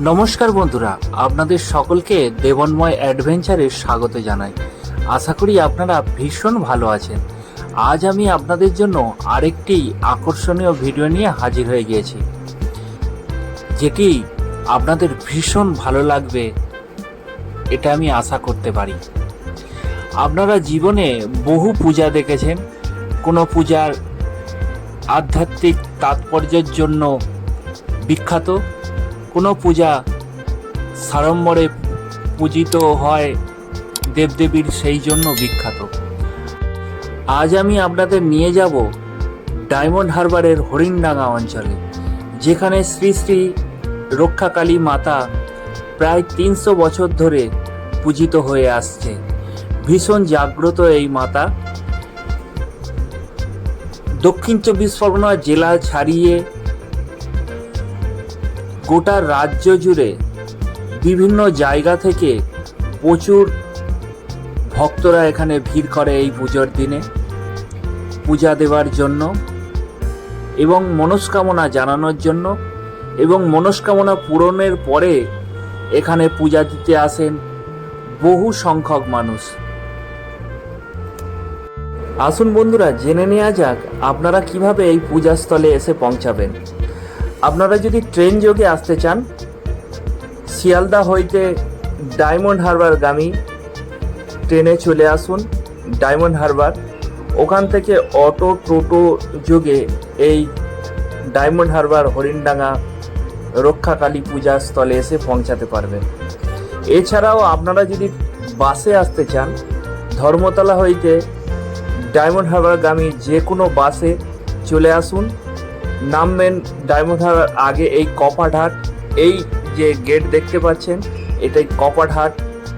নমস্কার বন্ধুরা, আপনাদের সকলকে দেবনময় অ্যাডভেঞ্চারে স্বাগত জানাই। আশা করি আপনারা ভীষণ ভালো আছেন। আজ আমি আপনাদের জন্য আরেকটি আকর্ষণীয় ভিডিও নিয়ে হাজির হয়ে গিয়েছি, যেটি আপনাদের ভীষণ ভালো লাগবে, এটা আমি আশা করতে পারি। আপনারা জীবনে বহু পূজা দেখেছেন। কোনো পূজার আধ্যাত্মিক তাৎপর্যের জন্য বিখ্যাত কোনো পূজা সাড়ম্বরে পূজিত হয় দেবদেবীর সেই জন্য বিখ্যাত। আজ আমি আপনাদের নিয়ে যাব ডায়মন্ড হারবারের হরিণডাঙ্গা অঞ্চলে, যেখানে শ্রী শ্রী রক্ষাকালী মাতা প্রায় তিনশো বছর ধরে পূজিত হয়ে আসছে। ভীষণ জাগ্রত এই মাতা। দক্ষিণ চব্বিশ পরগনা জেলা ছাড়িয়ে গোটা রাজ্য জুড়ে বিভিন্ন জায়গা থেকে প্রচুর ভক্তরা এখানে ভিড় করে এই পুজোর দিনে, পূজা দেওয়ার জন্য এবং মনস্কামনা জানানোর জন্য এবং মনস্কামনা পূরণের পরে এখানে পূজা দিতে আসেন বহু সংখ্যক মানুষ। আসুন বন্ধুরা, জেনে নেওয়া যাক আপনারা কীভাবে এই পূজাস্থলে এসে পৌঁছাবেন। আপনারা যদি ট্রেন যোগে আসতে চান, শিয়ালদা হইতে ডায়মন্ড হারবারগামী ট্রেনে চলে আসুন, ডায়মন্ড হারবার। ওখান থেকে অটো, টোটো যোগে এই ডায়মন্ড হারবার হরিণডাঙ্গা রক্ষাকালী পূজা স্থলে এসে পৌঁছাতে পারবেন। এছাড়াও আপনারা যদি বাসে আসতে চান, ধর্মতলা হইতে ডায়মন্ড হারবারগামী যে কোনো বাসে চলে আসুন নামবেন ডায়মন্ড হারবার আগে এই কপাটহাট। এই যে গেট দেখতে পাচ্ছেন, এটাই কপাটহাট।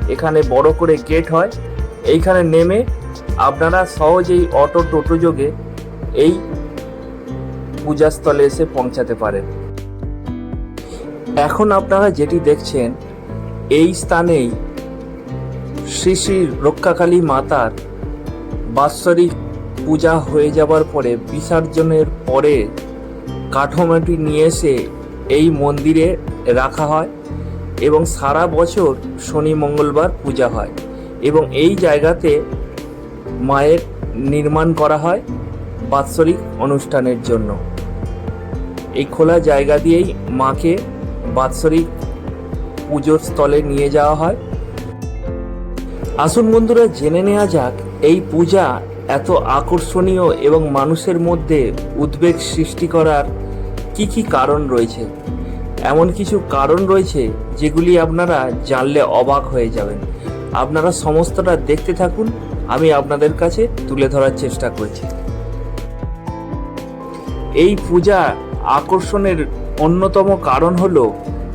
এখানে বড় করে গেট হয়। এইখানে নেমে আপনারা সহজেই অটো টোটো যোগে এই পূজাস্থলে এসে পৌঁছাতে পারেন। এখন আপনারা যেটি দেখছেন, এই স্থানেই শ্রী শ্রী রক্ষাকালী মাতার বাৎসরিক পূজা হয়ে যাবার পরে বিসর্জনের পরে কাঠামোটি নিয়ে এসে এই মন্দিরে রাখা হয় এবং সারা বছর শনি মঙ্গলবার পূজা হয় এবং এই জায়গাতে মায়ের নির্মাণ করা হয় বাৎসরিক অনুষ্ঠানের জন্য। এই খোলা জায়গা দিয়েই মাকে বাৎসরিক পুজোর স্থলে নিয়ে যাওয়া হয়। আসুন বন্ধুরা, জেনে নেওয়া যাক এই পূজা এত আকর্ষণীয় এবং মানুষের মধ্যে উদ্বেগ সৃষ্টি করার কি কি কারণ রয়েছে? এমন কিছু কারণ রয়েছে যেগুলি আপনারা জানলে অবাক হয়ে যাবেন। আপনারা সমস্তটা দেখতে থাকুন, আমি আপনাদের কাছে তুলে ধরার চেষ্টা করছি। এই পূজা আকর্ষণের অন্যতম কারণ হলো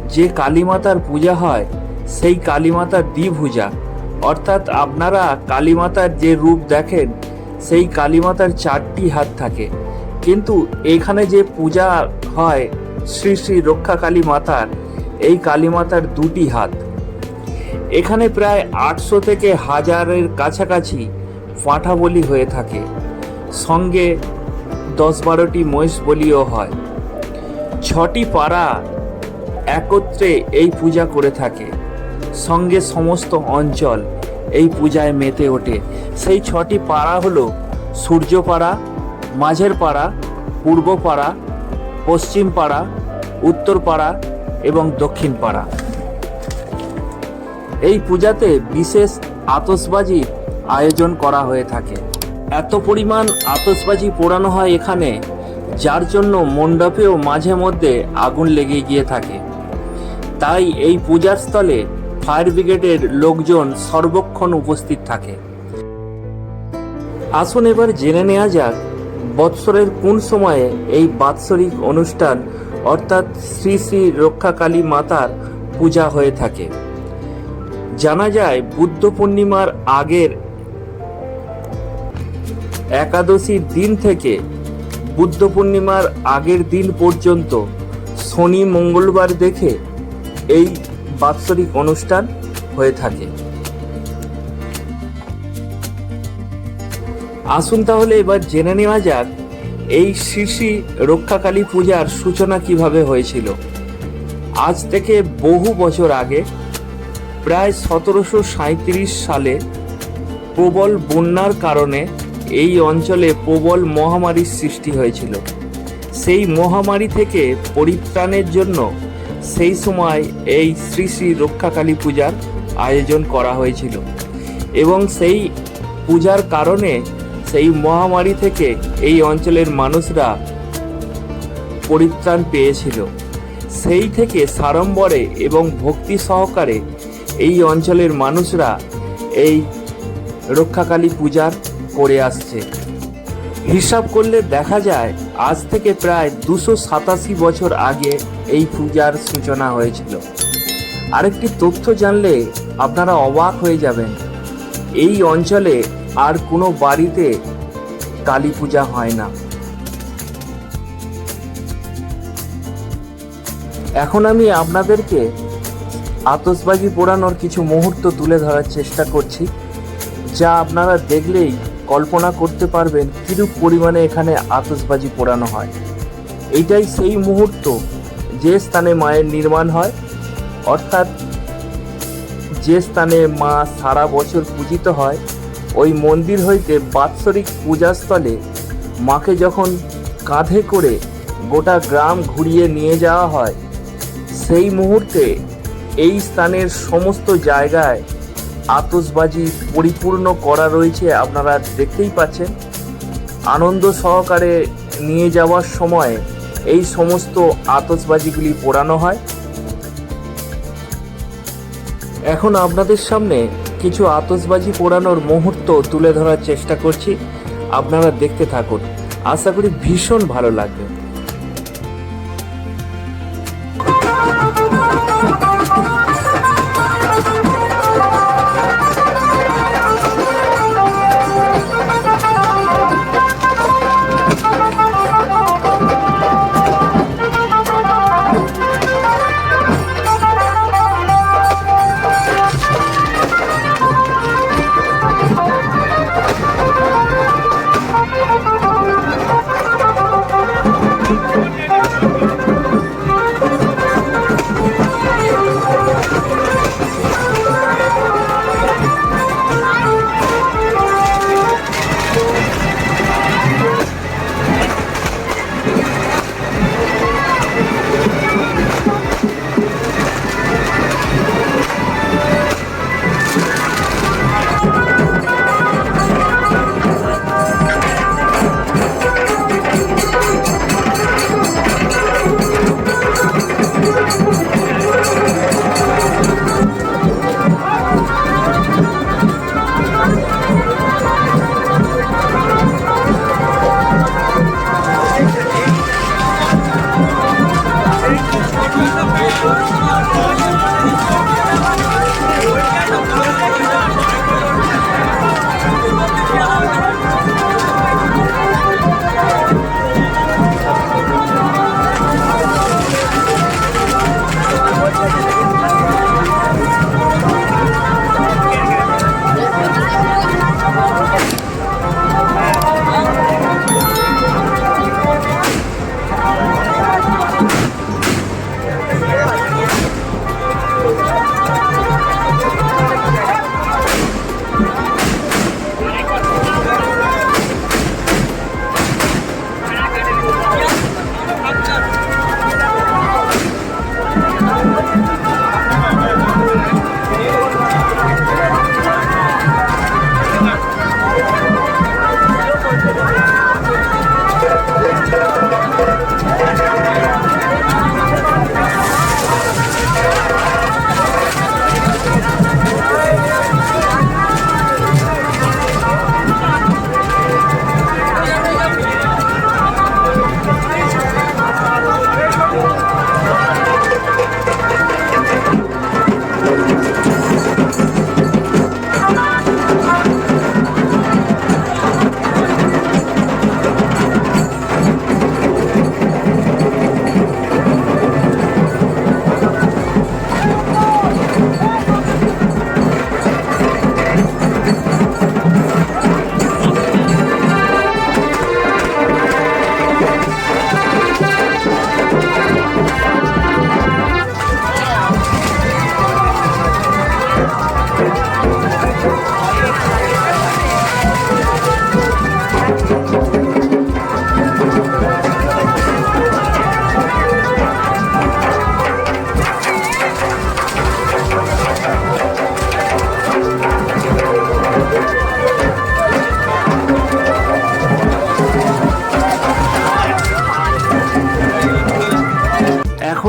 যে কালীমাতার পূজা হয়, সেই কালীমাতার দ্বিভূজা। অর্থাৎ আপনারা কালীমাতার যে রূপ দেখেন সেই কালীমাতার চারটি হাত থাকে। কিন্তু এখানে যে পূজা হয় শ্রী শ্রী রক্ষা কালী মাতার এই কালী মাতার দুটি হাত। এখানে প্রায় আটশো থেকে হাজারের কাছাকাছি পাঁঠা বলি হয়ে থাকে। সঙ্গে দশ বারোটি মহিষ বলিও হয়। ছটি পাড়া একত্রে এই পূজা করে থাকে। সঙ্গে সমস্ত অঞ্চল এই পূজায় মেতে ওঠে। সেই ছটি পাড়া হলো সূর্যপাড়া, মাঝের পাড়া, পূর্ব পাড়া, পশ্চিম পাড়া, উত্তর পাড়া এবং দক্ষিণ পাড়া। এই পূজাতে বিশেষ আতসবাজি আয়োজন করা হয়ে থাকে। এত পরিমাণ আতসবাজি পোড়ানো হয় এখানে, যার জন্য মণ্ডপেও মাঝে মধ্যে আগুন লেগে গিয়ে থাকে। তাই এই পূজার স্থলে ফায়ার ব্রিগেডের লোকজন সর্বক্ষণ উপস্থিত থাকে। আসুন এবার জেনে নেওয়া যাক বৎসরের কোন সময়ে এই বাৎসরিক অনুষ্ঠান, অর্থাৎ শ্রী শ্রী রক্ষাকালী মাতার পূজা হয়ে থাকে। জানা যায়, বুদ্ধ পূর্ণিমার আগের একাদশীর দিন থেকে বুদ্ধ পূর্ণিমার আগের দিন পর্যন্ত শনি মঙ্গলবার দেখে এই বাৎসরিক অনুষ্ঠান হয়ে থাকে। আসুন তাহলে এবার জেনে নেওয়া যাক এই শ্রী রক্ষাকালী পূজার সূচনা কীভাবে হয়েছিল। আজ থেকে বহু বছর আগে, প্রায় সতেরোশো সাঁইত্রিশ সালে প্রবল বন্যার কারণে এই অঞ্চলে প্রবল মহামারীর সৃষ্টি হয়েছিল। সেই মহামারী থেকে পরিত্রাণের জন্য সেই সময় এই শ্রী শ্রী রক্ষাকালী পূজার আয়োজন করা হয়েছিল। এবং সেই পূজার কারণে সেই মহামারী থেকে এই অঞ্চলের মানুষরা পরিত্রাণ পেয়েছিল। সেই থেকে সাড়ম্বরে এবং ভক্তি সহকারে এই অঞ্চলের মানুষরা এই রক্ষাকালী পূজার করে আসছে। হিসাব করলে দেখা যায় আজ থেকে প্রায় দুশো সাতাশি বছর আগে এই পূজার সূচনা হয়েছিল। আরেকটি তথ্য জানলে আপনারা অবাক হয়ে যাবেন। এই অঞ্চলে আর কোনো বাড়িতে কালী পূজা হয় না। এখন আমি আপনাদেরকে আতসবাজি পোড়ানোর কিছু মুহূর্ত তুলে ধরার চেষ্টা করছি, যা আপনারা দেখলেই কল্পনা করতে পারবেন কিরূপ পরিমাণে এখানে আতসবাজি পোড়ানো হয়। এইটাই সেই মুহূর্ত যে স্থানে মায়ের নির্মাণ হয়। অর্থাৎ যে স্থানে মা সারা বছর পূজিত হয়, ওই মন্দির হইতে বাৎসরিক পূজাস্থলে মাকে যখন কাঁধে করে গোটা গ্রাম ঘুরিয়ে নিয়ে যাওয়া হয়, সেই মুহূর্তে এই স্থানের সমস্ত জায়গায় আতসবাজি পরিপূর্ণ করা রয়েছে আপনারা দেখতেই পাচ্ছেন। আনন্দ সহকারে নিয়ে যাওয়ার সময় এই সমস্ত আতসবাজিগুলি পোড়ানো হয়। এখন আপনাদের সামনে কিছু আতসবাজি পোড়ানোর মুহূর্ত তুলে ধরার চেষ্টা করছি। আপনারা দেখতে থাকুন। আশা করি ভীষণ ভালো লাগবে।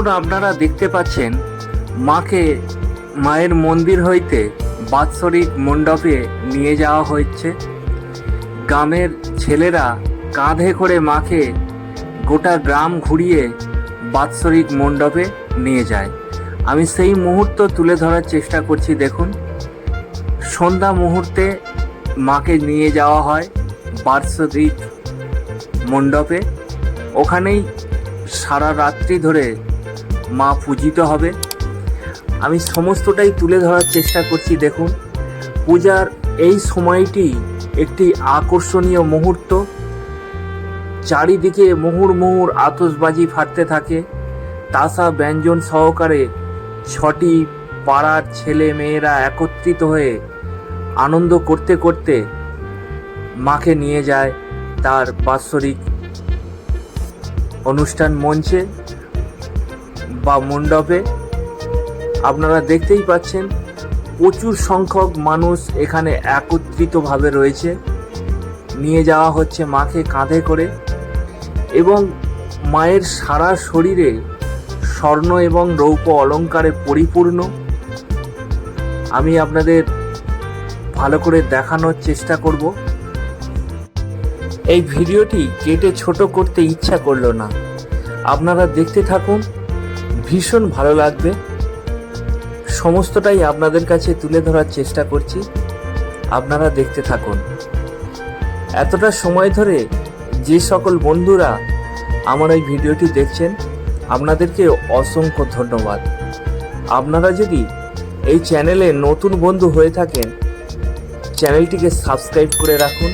এখন আপনারা দেখতে পাচ্ছেন মাকে মায়ের মন্দির হইতে বাৎসরিক মণ্ডপে নিয়ে যাওয়া হচ্ছে গ্রামের ছেলেরা কাঁধে করে মাকে গোটা গ্রাম ঘুরিয়ে বাৎসরিক মণ্ডপে নিয়ে যায়। আমি সেই মুহূর্ত তুলে ধরার চেষ্টা করছি, দেখুন। সন্ধ্যা মুহূর্তে মাকে নিয়ে যাওয়া হয় বাৎসরিক মণ্ডপে। ওখানেই সারা রাত্রি ধরে মা পূজিত হবে। আমি সমস্তটাই তুলে ধরার চেষ্টা করছি, দেখুন। পূজার এই সময়টি একটি আকর্ষণীয় মুহূর্ত। চারিদিকে মুহুর মুহুর আতসবাজি ফাটতে থাকে। তাসা ব্যঞ্জন সহকারে ছটি পাড়ার ছেলে মেয়েরা একত্রিত হয়ে আনন্দ করতে করতে মাকে নিয়ে যায়। তার বাৎসরিক অনুষ্ঠান মঞ্চে বা মণ্ডপে আপনারা দেখতেই পাচ্ছেন প্রচুর সংখ্যক মানুষ এখানে একত্রিতভাবে রয়েছে। নিয়ে যাওয়া হচ্ছে মাকে কাঁধে করে এবং মায়ের সারা শরীরে স্বর্ণ এবং রৌপ্য অলঙ্কারে পরিপূর্ণ। আমি আপনাদের ভালো করে দেখানোর চেষ্টা করব। এই ভিডিওটি কেটে ছোট করতে ইচ্ছা করল না। আপনারা দেখতে থাকুন। ভীষণ ভালো লাগবে। সমস্তটাই আপনাদের কাছে তুলে ধরার চেষ্টা করছি। আপনারা দেখতে থাকুন। এতটা সময় ধরে যে সকল বন্ধুরা আমার এই ভিডিওটি দেখছেন, আপনাদেরকে অসংখ্য ধন্যবাদ। আপনারা যদি এই চ্যানেলে নতুন বন্ধু হয়ে থাকেন, চ্যানেলটিকে সাবস্ক্রাইব করে রাখুন।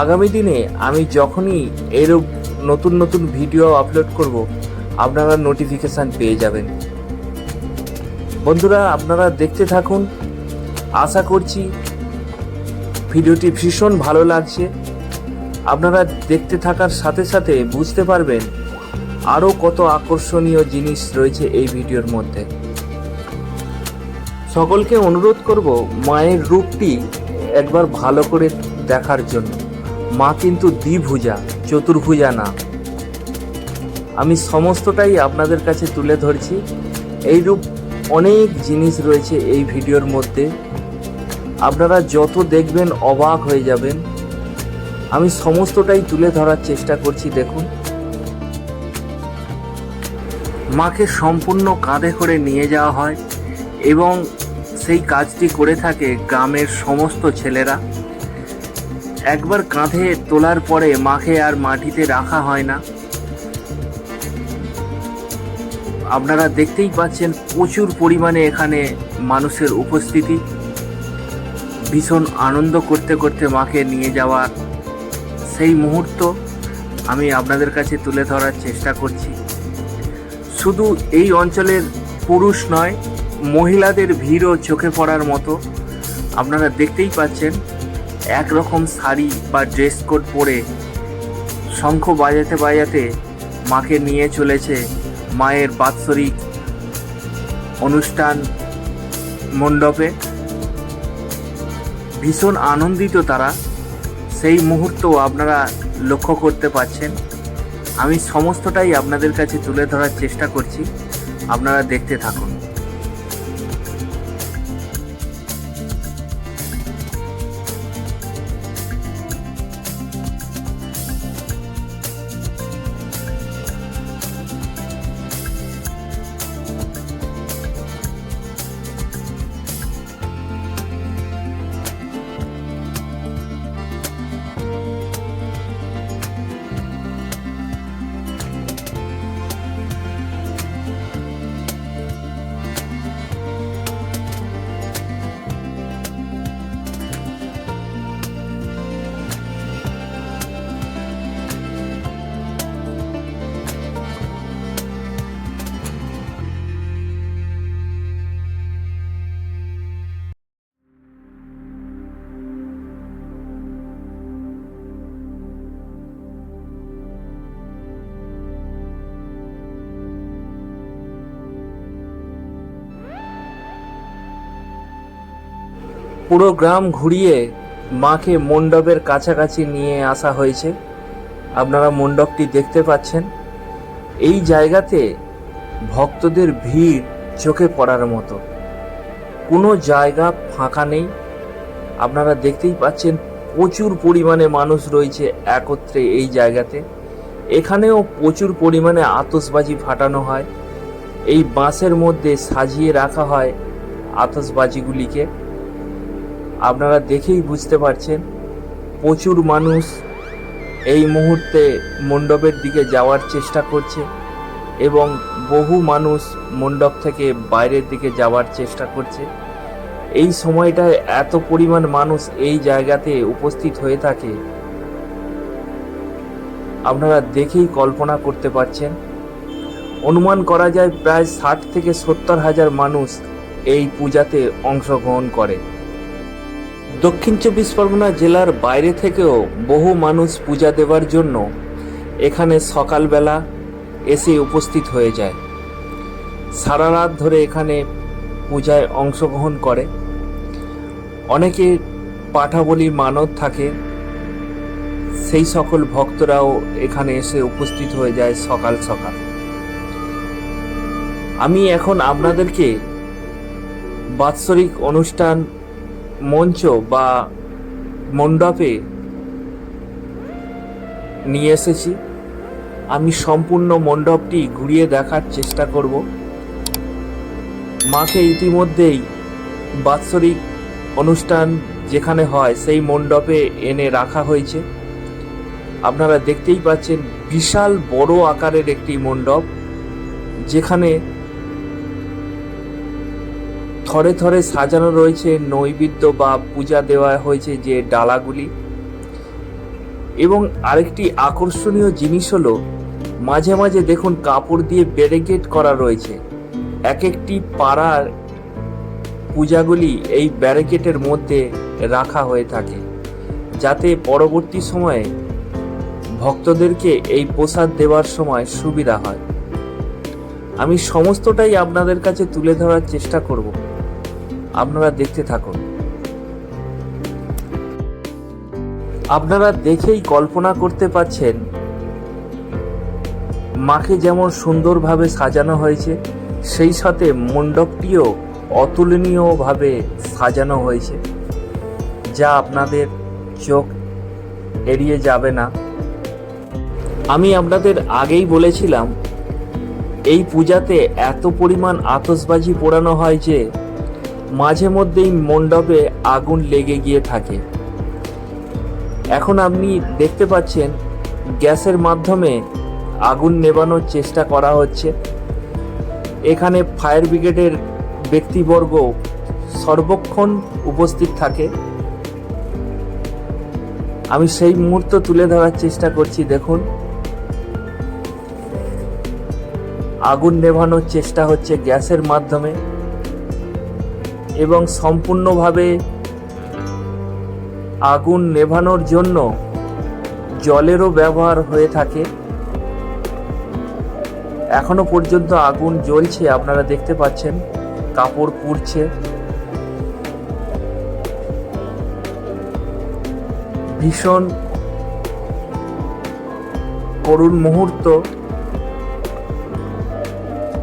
আগামী দিনে আমি যখনই এরূপ নতুন নতুন ভিডিও আপলোড করব আপনারা নোটিফিকেশান পেয়ে যাবেন। বন্ধুরা, আপনারা দেখতে থাকুন। আশা করছি ভিডিওটি ভীষণ ভালো লাগছে। আপনারা দেখতে থাকার সাথে সাথে বুঝতে পারবেন আরও কত আকর্ষণীয় জিনিস রয়েছে এই ভিডিওর মধ্যে। সকলকে অনুরোধ করব মায়ের রূপটি একবার ভালো করে দেখার জন্য। মা কিন্তু দ্বিভুজা, চতুর্ভুজা না। আমি সমস্তটাই আপনাদের কাছে তুলে ধরছি। এইরূপ অনেক জিনিস রয়েছে এই ভিডিওর মধ্যে। আপনারা যত দেখবেন অবাক হয়ে যাবেন। আমি সমস্তটাই তুলে ধরার চেষ্টা করছি, দেখুন। মাকে সম্পূর্ণ কাঁধে করে নিয়ে যাওয়া হয় এবং সেই কাজটি করে থাকে গ্রামের সমস্ত ছেলেরা। একবার কাঁধে তোলার পরে মাকে আর মাটিতে রাখা হয় না। আপনারা দেখতেই পাচ্ছেন প্রচুর পরিমাণে এখানে মানুষের উপস্থিতি। ভীষণ আনন্দ করতে করতে মাকে নিয়ে যাওয়ার সেই মুহূর্ত আমি আপনাদের কাছে তুলে ধরার চেষ্টা করছি। শুধু এই অঞ্চলের পুরুষ নয়, মহিলাদের ভিড়ও চোখে পড়ার মতো। আপনারা দেখতেই পাচ্ছেন একরকম শাড়ি বা ড্রেস কোড পরে শঙ্খ বাজাতে বাজাতে মাকে নিয়ে চলেছে মায়ের বাৎসরিক অনুষ্ঠান মণ্ডপে ভীষণ আনন্দিত তারা। সেই মুহূর্ত আপনারা লক্ষ্য করতে পারছেন আমি সমস্তটাই আপনাদের কাছে তুলে ধরার চেষ্টা করছি। আপনারা দেখতে থাকুন। পুরো গ্রাম ঘুরিয়ে মাকে মণ্ডপের কাছাকাছি নিয়ে আসা হয়েছে। আপনারা মণ্ডপটি দেখতে পাচ্ছেন। এই জায়গাতে ভক্তদের ভিড় চোখে পড়ার মতো। কোনো জায়গা ফাঁকা নেই। আপনারা দেখতেই পাচ্ছেন প্রচুর পরিমাণে মানুষ রয়েছে একত্রে এই জায়গাতে। এখানেও প্রচুর পরিমাণে আতসবাজি ফাটানো হয়। এই বাঁশের মধ্যে সাজিয়ে রাখা হয় আতসবাজিগুলিকে আপনারা দেখেই বুঝতে পারছেন, প্রচুর মানুষ এই মুহূর্তে মণ্ডপের দিকে যাওয়ার চেষ্টা করছে এবং বহু মানুষ মণ্ডপ থেকে বাইরের দিকে যাওয়ার চেষ্টা করছে। এই সময়টায় এত পরিমাণ মানুষ এই জায়গাতে উপস্থিত হয়ে থাকে। আপনারা দেখেই কল্পনা করতে পারছেন, অনুমান করা যায় প্রায় ষাট থেকে সত্তর হাজার মানুষ এই পূজাতে অংশগ্রহণ করে। দক্ষিণ চব্বিশ পরগনা জেলার বাইরে থেকেও বহু মানুষ পূজা দেওয়ার জন্য এখানে সকালবেলা এসে উপস্থিত হয়ে যায়। সারা রাত ধরে এখানে পূজায় অংশগ্রহণ করে। অনেকে পাঠাবলির মানত থাকে। সেই সকল ভক্তরাও এখানে এসে উপস্থিত হয়ে যায় সকাল সকাল। আমি এখন আপনাদেরকে বাৎসরিক অনুষ্ঠান মঞ্চ বা মণ্ডপে নিয়ে এসেছি। আমি সম্পূর্ণ মণ্ডপটি ঘুরিয়ে দেখার চেষ্টা করব। মাকে ইতিমধ্যেই বাৎসরিক অনুষ্ঠান যেখানে হয় সেই মণ্ডপে এনে রাখা হয়েছে। আপনারা দেখতেই পাচ্ছেন বিশাল বড় আকারের একটি মণ্ডপ, যেখানে থরে থরে সাজানো রয়েছে নৈবেদ্য বা পূজা দেওয়া হয়েছে যে ডালাগুলি। এবং আরেকটি আকর্ষণীয় জিনিস হলো, মাঝে মাঝে দেখুন কাপড় দিয়ে ব্যারিকেড করা রয়েছে। এক একটি পাড়ার পূজাগুলি এই ব্যারিকেডের মধ্যে রাখা হয়ে থাকে, যাতে পরবর্তী সময়ে ভক্তদেরকে এই প্রসাদ দেওয়ার সময় সুবিধা হয়। আমি সমস্তটাই আপনাদের কাছে তুলে ধরার চেষ্টা করব। আপনারা দেখতে থাকুন। আপনারা দেখেই কল্পনা করতে পাচ্ছেন মাকে যেমন সুন্দরভাবে সাজানো হয়েছে, সেই সাথে মণ্ডপটিও অতুলনীয়ভাবে সাজানো হয়েছে, যা আপনাদের চোখ এড়িয়ে যাবে না। আমি আপনাদের আগেই বলেছিলাম, এই পূজাতে এত পরিমাণ আতসবাজি পোড়ানো হয় যে মাঝে মধ্যেই মণ্ডপে আগুন লেগে গিয়ে থাকে। এখন আপনি দেখতে পাচ্ছেন, গ্যাসের মাধ্যমে আগুন নেবানোর চেষ্টা করা হচ্ছে। এখানে ফায়ার ব্রিগেডের ব্যক্তিবর্গ সর্বক্ষণ উপস্থিত থাকে। আমি সেই মুহূর্ত তুলে ধরার চেষ্টা করছি, দেখুন। আগুন নেভানোর চেষ্টা হচ্ছে গ্যাসের মাধ্যমে। এবং সম্পূর্ণভাবে আগুন নেভানোর জন্য জলেরও ব্যবহার হয়ে থাকে। এখনও পর্যন্ত আগুন জ্বলছে, আপনারা দেখতে পাচ্ছেন, কাপড় পুড়ছে। ভীষণ করুণ মুহূর্ত।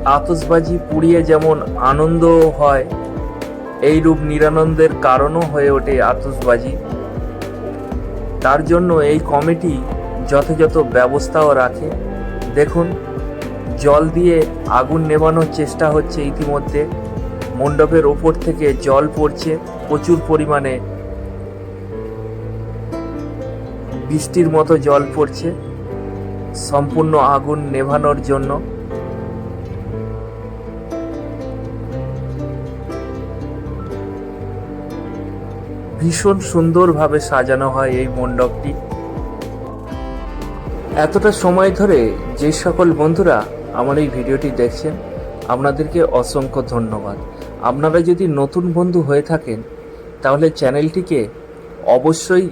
আতসবাজি পুড়িয়ে যেমন আনন্দ হয়। এইরূপ নিরানন্দের কারণও হয়ে ওঠে আতসবাজি। তার জন্য এই কমিটি যথাযথ ব্যবস্থাও রাখে। দেখুন, জল দিয়ে আগুন নেভানোর চেষ্টা হচ্ছে ইতিমধ্যে। মণ্ডপের ওপর থেকে জল পড়ছে প্রচুর পরিমাণে। বৃষ্টির মতো জল পড়ছে। সম্পূর্ণ আগুন নেভানোর জন্য ভীষণ সুন্দরভাবে সাজানো হয় এই মণ্ডপটি। এতটা সময় ধরে যে সকল বন্ধুরা আমার এই ভিডিওটি দেখছেন, আপনাদেরকে অসংখ্য ধন্যবাদ। আপনারা যদি নতুন বন্ধু হয়ে থাকেন, তাহলে চ্যানেলটিকে অবশ্যই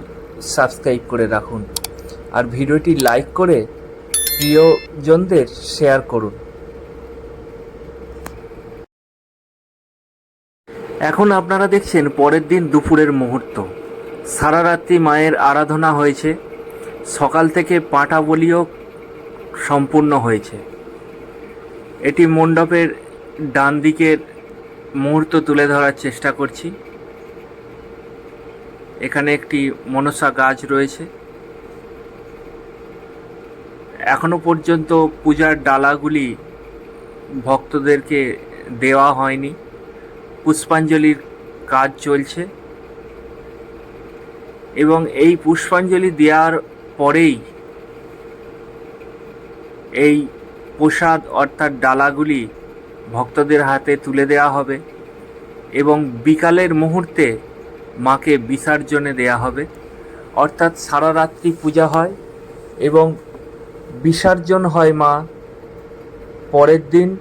সাবস্ক্রাইব করে রাখুন। আর ভিডিওটি লাইক করে প্রিয়জনদের শেয়ার করুন। এখন আপনারা দেখছেন পরের দিন দুপুরের মুহূর্ত। সারা রাত্রি মায়ের আরাধনা হয়েছে। সকাল থেকে পাঁটা বলিও সম্পূর্ণ হয়েছে। এটি মণ্ডপের ডান দিকের মুহূর্ত তুলে ধরার চেষ্টা করছি। এখানে একটি মনসা গাছ রয়েছে। এখনও পর্যন্ত পূজার ডালাগুলি ভক্তদেরকে দেওয়া হয়নি। পুষ্পাঞ্জলির কাজ চলছে। এবং এই পুষ্পাঞ্জলি দেওয়ার পরেই এই প্রসাদ অর্থাৎ ডালাগুলি ভক্তদের হাতে তুলে দেওয়া হবে এবং বিকালের মুহূর্তে মাকে বিসর্জনে দেয়া হবে। অর্থাৎ সারা রাত্রি পূজা হয় এবং বিসর্জন হয় মা পরের দিন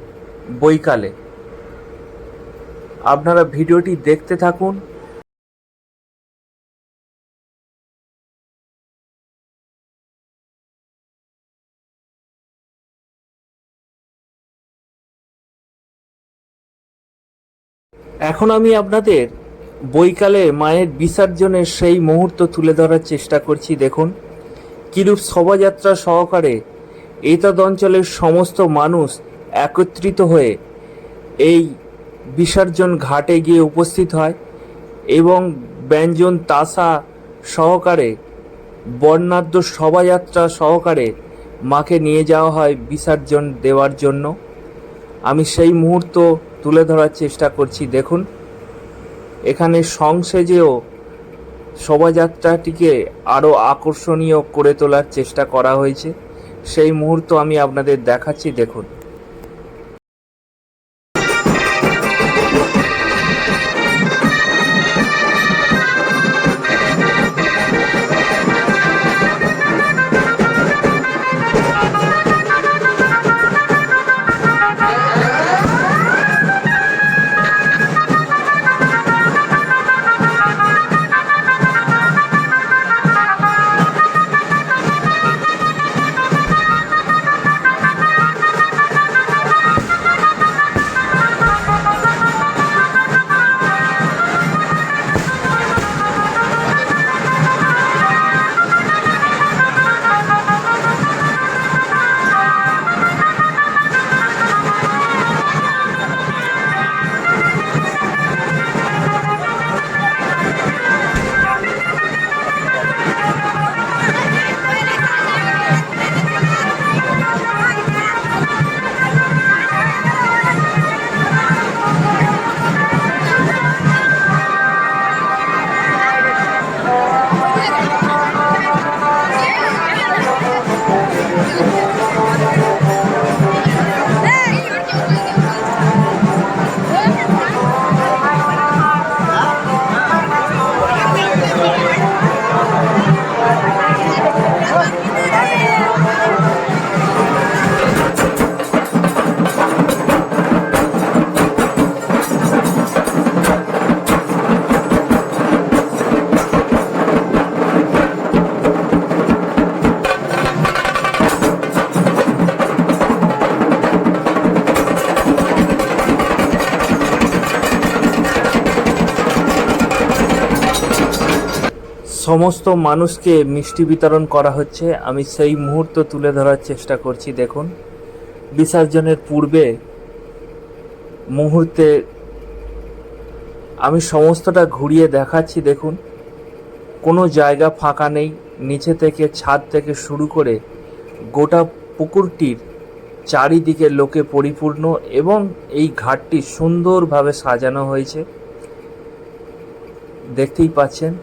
বৈকালে। আপনারা ভিডিওটি দেখতে থাকুন। এখন আমি আপনাদের বৈকালে মায়ের বিসর্জনের সেই মুহূর্ত তুলে ধরার চেষ্টা করছি, দেখুন। কিরূপ শোভাযাত্রা সহকারে এতদ অঞ্চলের সমস্ত মানুষ একত্রিত হয়ে এই বিসর্জন ঘাটে গিয়ে উপস্থিত হয় এবং ব্যঞ্জন তাসা সহকারে, বর্ণাঢ্য শোভাযাত্রা সহকারে মাকে নিয়ে যাওয়া হয় বিসর্জন দেওয়ার জন্য। আমি সেই মুহূর্ত তুলে ধরার চেষ্টা করছি, দেখুন। এখানে সংসেজেও শোভাযাত্রাটিকে আরও আকর্ষণীয় করে তোলার চেষ্টা করা হয়েছে। সেই মুহূর্ত আমি আপনাদের দেখাচ্ছি, দেখুন। সমস্ত মানুষকে মিষ্টি বিতরণ করা হচ্ছে। আমি সেই মুহূর্ত তুলে ধরার চেষ্টা করছি, দেখুন। বিসর্জনের পূর্বে মুহূর্তে আমি সমস্তটা ঘুরিয়ে দেখাচ্ছি, দেখুন। কোনো জায়গা ফাঁকা নেই, নিচে থেকে, ছাদ থেকে শুরু করে গোটা পুকুরটির চারিদিকে লোকে পরিপূর্ণ এবং এই ঘাটটি সুন্দরভাবে সাজানো হয়েছে। দেখতেই পাচ্ছেন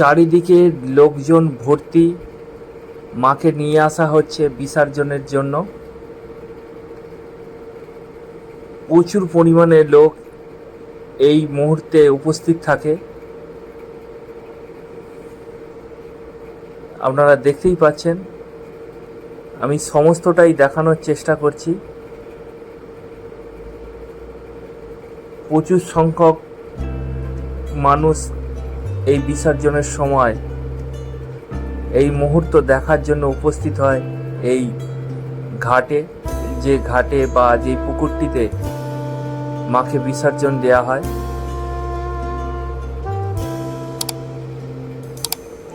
চারিদিকে লোকজন ভর্তি, মাকে নিয়ে আসা হচ্ছে বিসর্জনের জন্য। প্রচুর পরিমাণে লোক এই মুহূর্তে উপস্থিত থাকে। আপনারা দেখতেই পাচ্ছেন, আমি সমস্তটাই দেখানোর চেষ্টা করছি। প্রচুর সংখ্যক মানুষ এই বিসর্জনের সময়, এই মুহূর্ত দেখার জন্য উপস্থিত হয় এই ঘাটে, যে ঘাটে বা যে পুকুরটিতে মাকে বিসর্জন দেয়া হয়।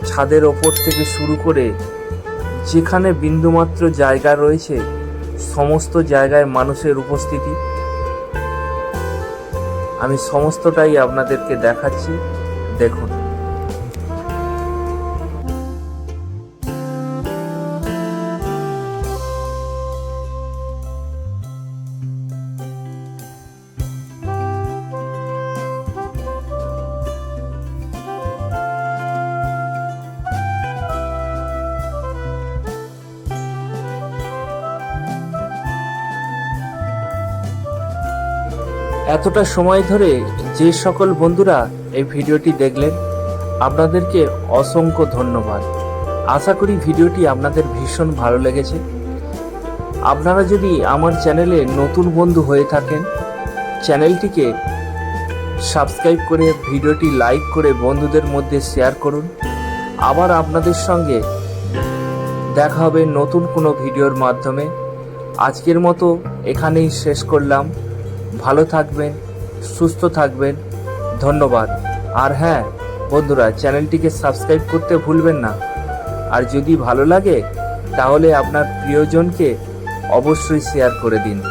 ছাদের ওপর থেকে শুরু করে যেখানে বিন্দুমাত্র জায়গা রয়েছে, সমস্ত জায়গায় মানুষের উপস্থিতি। আমি সমস্তটাই আপনাদেরকে দেখাচ্ছি। দেখুন। এতটা সময় ধরে যে সকল বন্ধুরা এই ভিডিওটি দেখলেন, আপনাদেরকে অসংখ্য ধন্যবাদ। আশা করি ভিডিওটি আপনাদের ভীষণ ভালো লেগেছে। আপনারা যদি আমার চ্যানেলে নতুন বন্ধু হয়ে থাকেন, চ্যানেলটিকে সাবস্ক্রাইব করে ভিডিওটি লাইক করে বন্ধুদের মধ্যে শেয়ার করুন। আবার আপনাদের সঙ্গে দেখা হবে নতুন কোনো ভিডিওর মাধ্যমে। আজকের মতো এখানেই শেষ করলাম। ভালো থাকবেন, সুস্থ থাকবেন, ধন্যবাদ। আর হ্যাঁ বন্ধুরা, চ্যানেলটিকে সাবস্ক্রাইব করতে ভুলবেন না। আর যদি ভালো লাগে, তাহলে আপনার প্রিয়জনকে অবশ্যই শেয়ার করে দিন।